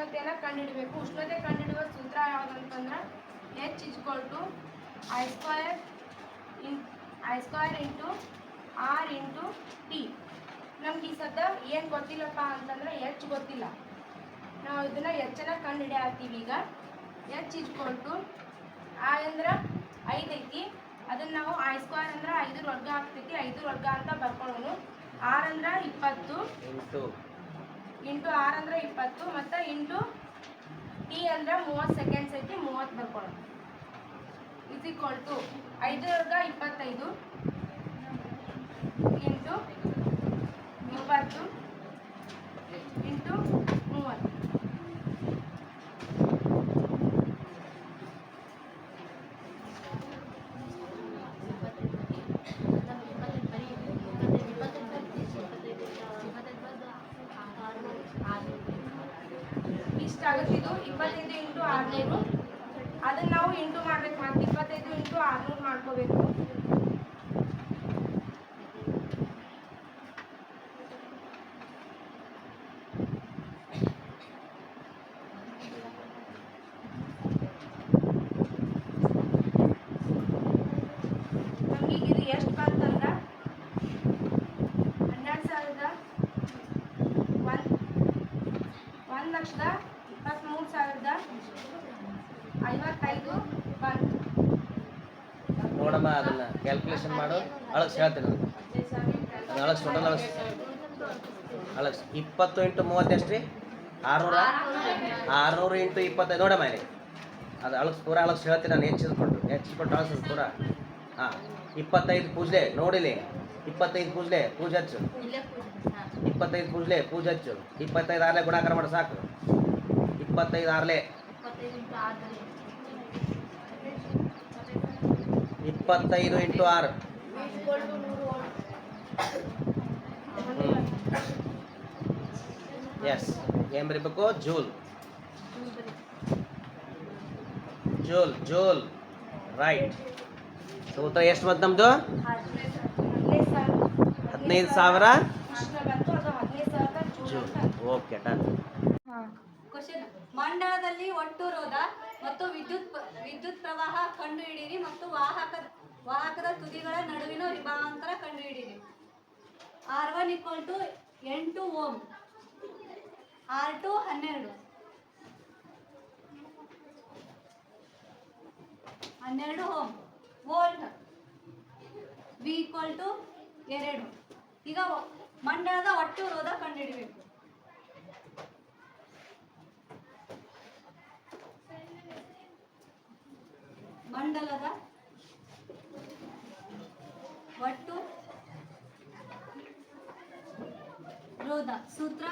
ಉಷ್ಣತೆನ ಕಂಡುಹಿಡಬೇಕು. ಉಷ್ಣತೆ ಕಂಡುಹಿಡುವ ಸೂತ್ರ ಯಾವುದಂತಂದ್ರೆ H is equal to I square in I square into R into T ನಮ್ಗೆ ಈ ಸದ್ದ ಏನು ಗೊತ್ತಿಲ್ಲಪ್ಪ ಅಂತಂದ್ರೆ ಎಚ್ ಗೊತ್ತಿಲ್ಲ. ನಾವು ಇದನ್ನ ಹೆಚ್ಚನ್ನು ಕಂಡು ಹಿಡಿಯತ್ತೀವಿ ಈಗ. ಎಚ್ ಇಸ್ಕೊಲ್ ಟು ಆ ಅಂದ್ರೆ ಐದು ಐತಿ. ಅದನ್ನ ನಾವು ಐ ಸ್ಕ್ವೇರ್ ಅಂದ್ರೆ ಐದು ವರ್ಗ ಆಗ್ತೈತಿ ಐದು ವರ್ಗ ಅಂತ ಬರ್ಕೊಳ್ಳೋನು ಆರ್ ಇಪ್ಪತ್ತು ಇಂಟು ಆರ್ ಅಂದ್ರೆ ಇಪ್ಪತ್ತು, ಮತ್ತು ಇಂಟು ಟಿ ಅಂದ್ರೆ ಮೂವತ್ತು ಸೆಕೆಂಡ್ಸ್ ಐತಿ, ಮೂವತ್ತು ಬರ್ಕೊಳ್ಳೋದು. ಇಸ್ ಈಕ್ವಲ್ ಟು ಐದು ವರ್ಗ ಇಪ್ಪತ್ತೈದು, ಇಂಟು ಇಪ್ಪತ್ತು ಇಂಟು ಮೂವತ್ತು ಇಷ್ಟ ಆಗುತ್ತೆ ಇದು ಇಪ್ಪತ್ತೈದು ಇಂಟು ಆರುನೂರು ಅದನ್ನ ನಾವು ಇಂಟು ಮಾಡ್ಬೇಕು ಮತ್ತೆ ಇಪ್ಪತ್ತೈದು ಇಂಟು ಆರುನೂರು ಮಾಡ್ಕೋಬೇಕು ನಮ್ಗೆ ಈಗ ಇದು ಎಷ್ಟು ಬಂತಂದ್ರೆ ಹನ್ನೆರಡು ಸಾವಿರದ ಒಂದು ಒಂದು ಲಕ್ಷದ ಇಪ್ಪತ್ತ್ಮೂರು ಸಾವಿರದ ಐವತ್ತೈದು ಬಂತು ನೋಡಮ್ಮ ಅದನ್ನ ಕ್ಯಾಲ್ಕುಲೇಷನ್ ಮಾಡು. ಅಳಗ್ಸ್ ಹೇಳ್ತೀನಿ ನಾನು. ಅದನ್ನ ಅಳಗ್ಸ್ ಟೋಟಲ್ ಅಳಗ್ಸ್ ಅಳಗ್ಸ್ ಇಪ್ಪತ್ತು ಇಂಟು ಮೂವತ್ತು ಎಷ್ಟು ರೀ ಆರುನೂರ? ಆರುನೂರು ಇಂಟು ಇಪ್ಪತ್ತೈದು. ನೋಡಮ್ಮ ಇಲ್ಲಿ ಅದು ಅಳಗ್ಸ್ ಪೂರ ಅಳಗ್ಸ್ ಹೇಳ್ತೀನಿ ನಾನು. ಹೆಚ್ಚಿಸ್ಕೊಟ್ಟು ಹೆಚ್ಚಿಸ್ಕೊಟ್ಟು ಅಳಗ್ಸ್ ಪೂರ. ಹಾಂ, ಇಪ್ಪತ್ತೈದು ಪೂಜೆ ನೋಡಿಲಿ. ಇಪ್ಪತ್ತೈದು ಪೂಜೆ ಪೂಜೆ ಹಚ್ಚು. ಇಪ್ಪತ್ತೈದು ಪೂಜೆ ಪೂಜೆ ಹಚ್ಚು. ಇಪ್ಪತ್ತೈದು ಆರ್ಲೆ ಗುಣಾಕಾರ ಮಾಡಿ, ಸಾಕು. ಇಪ್ಪತ್ತೈದು ಆರ್ಲೆ. ಇಪ್ಪತ್ತೈದು ಇಂಟು ಆರು. ಎಸ್ ಏನ್ ಬರೀಬೇಕು? ಜೂಲ್. ಜೂಲ್ ಜೂಲ್. ರೈಟ್ ಉತ್ತರ ಎಷ್ಟು ಬಂತು ನಮ್ದು? ಹದಿನೈದು ಸಾವಿರ. ಜೂಲ್. ಓಕೆ ಡನ್ ಕ್ವಶನ್ ಮಂಡಲದಲ್ಲಿ ಒಟ್ಟು ರೋಧ ಮತ್ತು ವಿದ್ಯುತ್ ವಿದ್ಯುತ್ ಪ್ರವಾಹ ಕಂಡುಹಿಡಿಯಿರಿ ಮತ್ತು ವಾಹಕ ವಾಹಕದ ತುದಿಗಳ ನಡುವಿನ ವಿಭಾಂತರ ಕಂಡುಹಿಡಿಯಿರಿ. ಆರ್ ಒನ್ ಈಕ್ವಲ್ ಟು ಎಂಟು ಓಮ್ ಆರ್ ಟು ಹನ್ನೆರಡು. ಹನ್ನೆರಡು ohm volt V equal to ಎರಡು. ಈಗ ಮಂಡಳದ ಒಟ್ಟು ರೋಧ ಕಂಡುಹಿಡಿಬೇಕು. ಮಂಡಲದ ಒಟ್ಟು? ರೋಧ, ಸೂತ್ರ?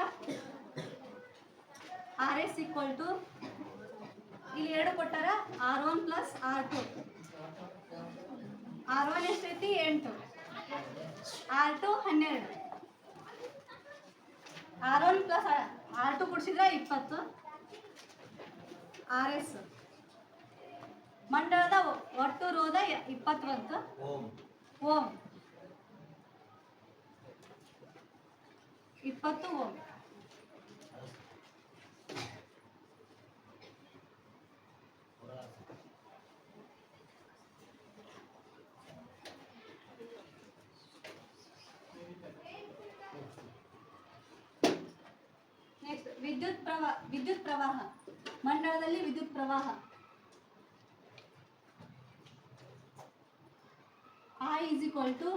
ಆರ್ ಎಸ್ ಈಕ್ವಲ್ ಟು ಇಲ್ಲಿ ಎರಡು ಕೊಟ್ಟಾರ? R one plus R two R one ಎಷ್ಟೈತಿ? ಎಂಟು. ಆರ್ ಟು ಹನ್ನೆರಡು. R one plus R two ಕೊಡ್ಸಿದ್ರೆ ಇಪ್ಪತ್ತು. ಆರ್ ಎಸ್ ಮಂಡಲದ ಒ- ಒಟ್ಟು ರೋಧ ಇಪ್ಪತ್ತು ಬಂತು ಓಂ. ಇಪ್ಪತ್ತು ಓಂ. ವಿದ್ಯುತ್ ಪ್ರವಾಹ ವಿದ್ಯುತ್ ಪ್ರವಾಹ. ಮಂಡಳದಲ್ಲಿ ವಿದ್ಯುತ್ ಪ್ರವಾಹ. Is equal to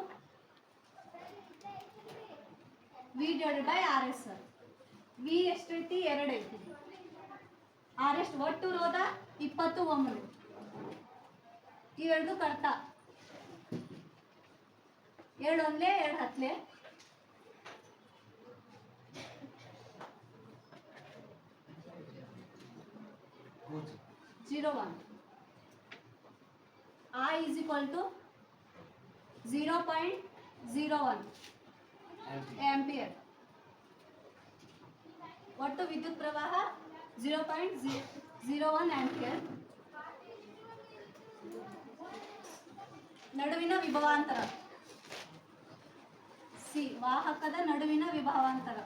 V divided by R S sir. V ಎಷ್ಟೈತಿ? ಎರಡು ಐತಿ. ಆರ್ ಎಷ್ಟು ಒಟ್ಟು ರೋಧ ಇಪ್ಪತ್ತು ಒಂಬತ್ತು ಇವೆರಡು ಕರ್ತ. ಎರಡು ಒಂದ್ಲೆ ಎರಡು ಹತ್ಲೆ. Zero one I is equal to zero point zero one ampere. ಒಟ್ಟು ವಿದ್ಯುತ್ ಪ್ರವಾಹ zero point zero one ampere ನಡುವಿನ ವಿಭವಾಂತರ. ಸಿ ವಾಹಕದ ನಡುವಿನ ವಿಭವಾಂತರ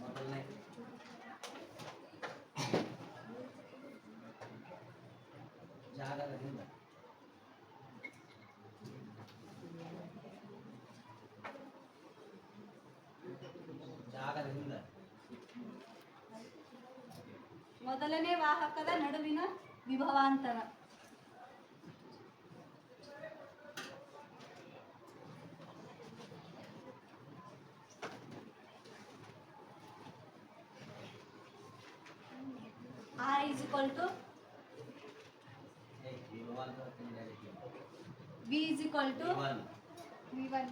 ಮೊದಲನೇ ಜಾಗದ ಜಾಗದಿಂದ. ಮೊದಲನೇ ವಾಹಕದ ನಡುವಿನ ವಿಭವಾಂತರ. R is equal V is equal to V1. V1.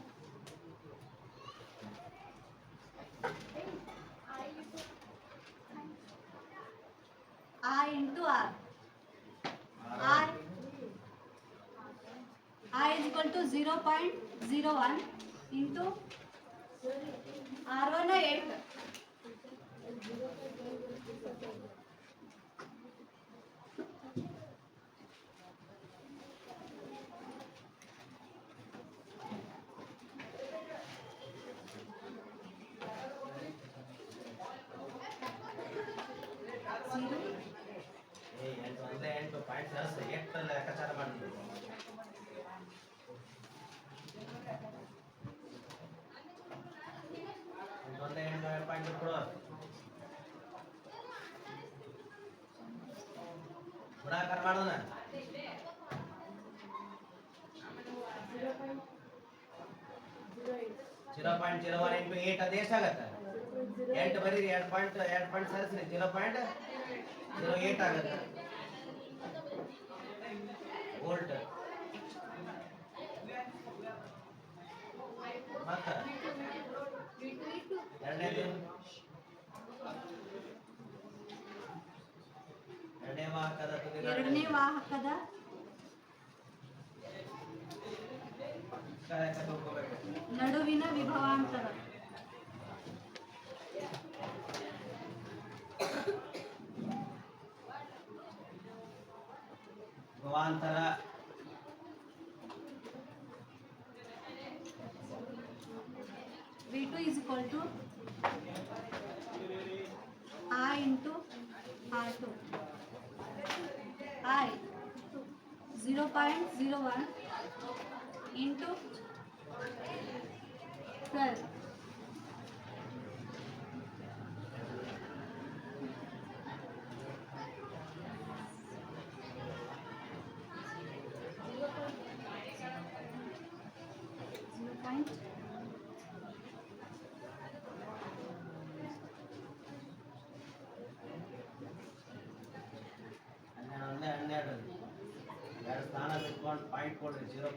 Into R. R. Is equal to 0.01 into R1 8. ಮಾಡೋಣ zero point zero one into eight ಎಷ್ಟಾಗತ್ತೆ ಎಂಟು ಬರೀರಿ, ಎರಡು ಪಾಯಿಂಟ್ ಎರಡು ಪಾಯಿಂಟ್ ಸರಿಸ್ರಿ. ಜೀರೋ ಪಾಯಿಂಟ್ ಜೀರೋ ಏಟ್ ಆಗುತ್ತೆ ವೋಲ್ಟ್ ಮತ್ತ ಎರಡನೇದು ಎರಡನೇ ವಾಹಕದ ತುದಿಗಳ ಎರಡನೇ ವಾಹಕದ ಲೆಕ್ಕ ತಿಳ್ಕೊಬೇಕು. ನಡುವಿನ ವಿಭವಾಂತರ ಭವಾಂತರ V2 is equal to zero point zero one into twelve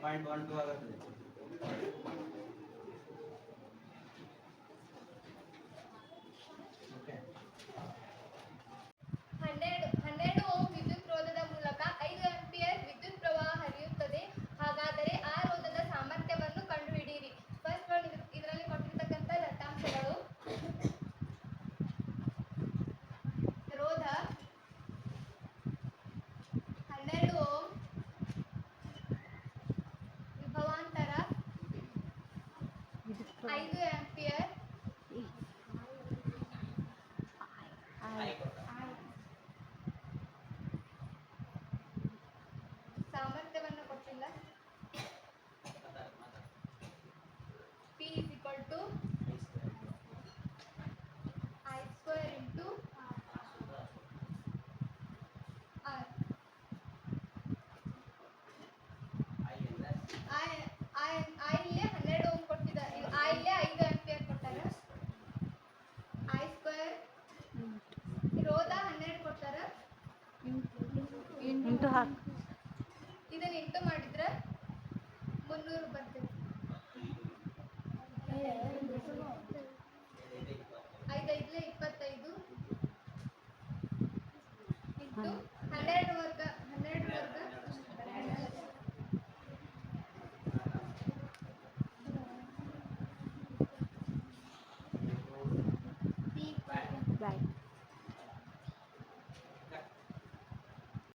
point one two ಆಗುತ್ತೆ ಓಕೆ ಹನ್ನೆರಡು ಹನ್ನೆರಡು ಓಮ್ ವಿದ್ಯುತ್ ರೋಧದ ಮೂಲಕ ಐದು ಆಂಪಿಯರ್ ವಿದ್ಯುತ್ ಪ್ರವಾಹ ಹರಿಯುತ್ತದೆ ಹಾಗಾದರೆ ಆ ರೋಧದ ಸಾಮರ್ಥ್ಯವನ್ನು ಕಂಡುಹಿಡಿಯಿರಿ ಫಸ್ಟ್ ಒನ್ ಇದರಲ್ಲಿ ಕೊಟ್ಟಿರ್ತಕ್ಕಂಥ ದತ್ತಾಂಶಗಳು ರೋಧ ಹನ್ನೆರಡು ಓಮ್ ವಿಭವಾಂತರ ಐದು ಆಂಪಿಯರ್ ಸಾಮರ್ಥ್ಯವನ್ನು ಕೊಟ್ಟಿಲ್ಲ P is equal to I square into R I I I ಇಲ್ಲೇ ಹನ್ನೆರಡು ಓಮ್ ಕೊಟ್ಟಿದ್ದಾರೆ ಐ ಇಲ್ಲೇ ಐದು ಆಂಪಿಯರ್ ಕೊಟ್ಟಾರ ಐ ಸ್ಕ್ವೇರ್ ರೋಧ ಹನ್ನೆರಡು ಕೊಟ್ಟಾರ ಇಂಟು